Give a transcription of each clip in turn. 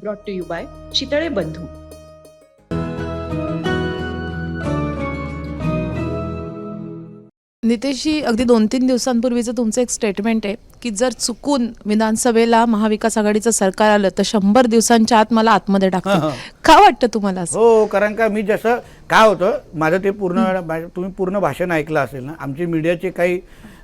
Brought to you by Chitale Bandhu Niteshji अगदी दोन तीन दिवसांपूर्वीचं तुमचं एक स्टेटमेंट आहे की जर चुकून विधानसभेला महाविकास आघाडीचं सरकार आलं तर शंभर दिवसांच्या आत मला आतमध्ये टाकतं. का वाटतं तुम्हाला असं? हो कारण का मी जसं काय होतं माझं ते पूर्ण माझं- तुम्ही पूर्ण भाषण ऐकलं असेल ना आमचे मीडियाचे काही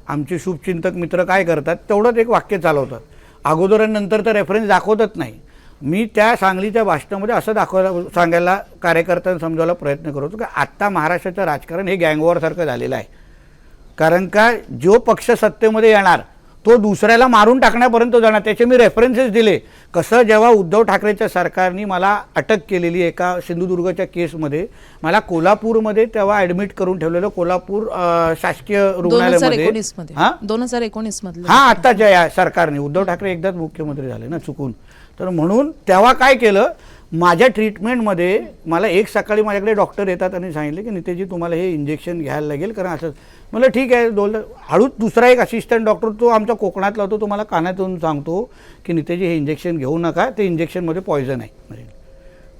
आमचे शुभचिंतक मित्र काय करतात तेवढंच एक वाक्य चालवतात. अगोदर आणि नंतर तर रेफरन्स दाखवतच नाही. मी त्या सांगलीच्या भाषणामध्ये असं दाखवायला सांगायला कार्यकर्त्यांना समजायला प्रयत्न करत की आत्ता महाराष्ट्राचं राजकारण हे गँगवॉरसारखं झालेलं आहे. कारण का जो पक्ष सत्तेमध्ये येणार तो दुसऱ्याला मारून टाकण्यापर्यंत जाणार. त्याचे मी रेफरन्सेस दिले. कसं जेव्हा उद्धव ठाकरेच्या सरकारने मला अटक केलेली एका सिंधुदुर्गच्या केसमध्ये मला कोल्हापूरमध्ये तेव्हा ॲडमिट करून ठेवलेलं कोल्हापूर शासकीय रुग्णालयामध्ये. हां? दोन हजार एकोणीस मधलं हा आत्ताच्या या सरकारने. उद्धव ठाकरे एकदाच मुख्यमंत्री झाले ना चुकून. तर म्हणून तेव्हा काय केलं माझ्या ट्रीटमेंटमध्ये मला एक सकाळी माझ्याकडे डॉक्टर येतात आणि सांगितले की नितेशजी तुम्हाला हे इंजेक्शन घ्यायला लागेल कारण असं म्हटलं ठीक आहे दोन हळूच दुसरा एक असिस्टंट डॉक्टर तो आमच्या कोकणातला होतो तुम्हाला कानातून सांगतो की नितेशजी हे इंजेक्शन घेऊ नका ते इंजेक्शनमध्ये पॉयझन आहे. म्हणजे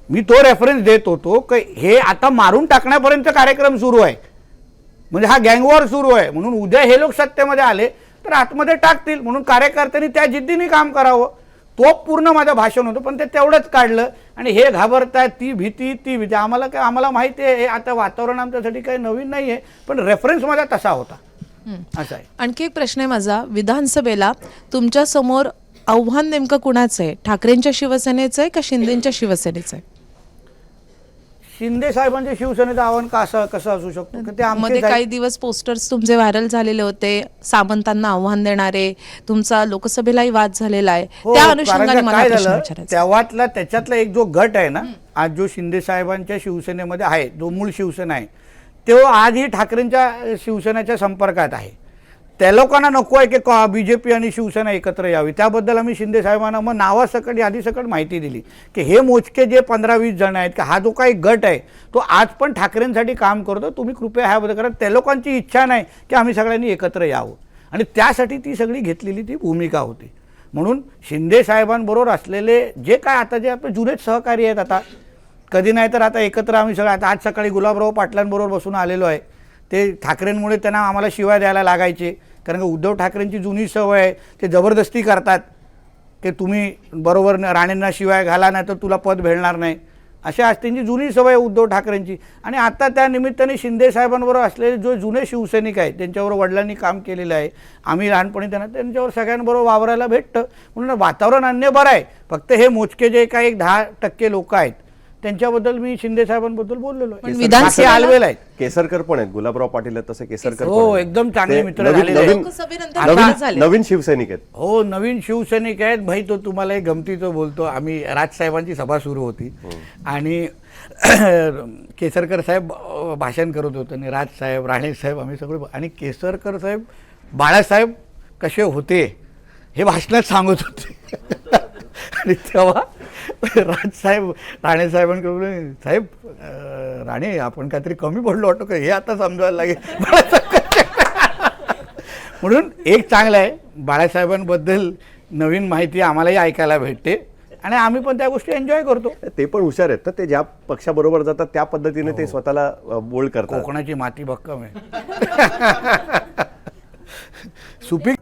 मी तो रेफरन्स देत होतो की हे आता मारून टाकण्यापर्यंत कार्यक्रम सुरू आहे. म्हणजे हा गँगवॉर सुरू आहे. म्हणून उद्या हे लोक सत्तेमध्ये आले तर आतमध्ये टाकतील. म्हणून कार्यकर्त्यांनी त्या जिद्दीने काम करावं. तो पूर्ण माझं भाषण होतं पण ते तेवढंच काढलं आणि हे घाबरतात ती भीती ती भीती. आम्हाला काय आम्हाला माहिती आहे हे आता वातावरण आमच्यासाठी काही नवीन नाही आहे पण रेफरन्स माझा तसा होता. असं आहे. आणखी एक प्रश्न आहे माझा. विधानसभेला तुमच्यासमोर आव्हान नेमकं कुणाचं आहे? ठाकरेंच्या शिवसेनेचं आहे का शिंदेच्या शिवसेनेचं आहे? शिंदे साहेबांच्या शिवसेनेचं आव्हान का असं कसं असू शकतो? ते मध्ये काही दिवस पोस्टर्स तुमचे व्हायरल झालेले होते. सामंतांना आव्हान देणारे. तुमचा लोकसभेलाही वाद झालेला आहे. हो, त्या अनुषंगाने मला झालं? तेव्हातला त्याच्यातला एक जो गट आहे ना आज जो शिंदे साहेबांच्या शिवसेनेमध्ये आहे जो मूळ शिवसेना आहे तो आजही ठाकरेंच्या शिवसेनेच्या संपर्कात आहे. त्या लोकांना नको आहे की कॉ बी जे पी आणि शिवसेना एकत्र यावी. त्याबद्दल आम्ही शिंदे साहेबांना मग नावासकट यादीसकट माहिती दिली. की हे मोजके जे पंधरा वीस जण आहेत की हा जो काही गट आहे तो आज पण ठाकरेंसाठी काम करतो. तुम्ही कृपया ह्याबद्दल करा. त्या लोकांची इच्छा नाही की आम्ही सगळ्यांनी एकत्र यावं. आणि त्यासाठी ती सगळी घेतलेली ती भूमिका होती. म्हणून शिंदे साहेबांबरोबर असलेले जे काय आता जे आपले जुनेच सहकारी आहेत आता कधी नाही तर आता एकत्र आम्ही सगळं आता आज सकाळी गुलाबराव पाटलांबरोबर बसून आलेलो आहे. ते ठाकरेंमुळे त्यांना आम्हाला शिवाय द्यायला लागायचे. कारण का उद्धव ठाकरेंची जुनी सवय आहे ते जबरदस्ती करतात की तुम्ही बरोबर न- राणेंना शिवाय घाला नाही तर तुला पद भेटणार नाही. अशा आज त्यांची जुनी सवय आहे उद्धव ठाकरेंची. आणि आता त्या निमित्ताने शिंदे साहेबांबरोबर असलेले जो जुने शिवसैनिक आहेत त्यांच्यावर वडिलांनी काम केलेलं आहे. आम्ही लहानपणी त्यांना त्यांच्यावर सगळ्यांबरोबर वावरायला भेटतं. म्हणून वातावरण अन्य बरं आहे. फक्त हे मोजके जे काही एक दहा टक्के लोक आहेत त्यांच्याबद्दल मी शिंदे साहेबांबद्दल बोललेलो आहे. आलवेल आहेत. केसरकर पण आहेत गुलाबराव पाटील आहेत तसे केसरकर हो, आहेत. एकदम चांगले ते मित्र नवीन- झालेले आहेत. नवीन- लोकसभेनंतर नवीन- विकास झाले. नवीन शिवसैनिक आहेत. हो नवीन शिवसैनिक आहेत. भाई तो तुम्हाला एक गमतीचं बोलतो. आम्ही राजसाहेबांची सभा सुरू होती. आणि केसरकर साहेब अ, भाषण करत होते. आणि राजसाहेब राणेसाहेब आम्ही सगळे आणि केसरकर साहेब बाळासाहेब कसे होते हे भाषणात सांगत होते. आणि तेव्हा राजसाहेब राणेसाहेबांकडे बोलले, साहेब अ, राणे आपण काहीतरी कमी पडलो वाटतो का? हे आता समजायला लागेल. म्हणून एक चांगलं आहे बाळासाहेबांबद्दल नवीन माहिती आम्हालाही ऐकायला भेटते आणि आम्ही पण त्या गोष्टी एन्जॉय करतो. ते पण हुशार आहेत. तर ते ज्या पक्षाबरोबर जातात त्या पद्धतीने ते स्वतःला बोल्ड करतात. कोकणाची माती भक्कम आहे. सुपीक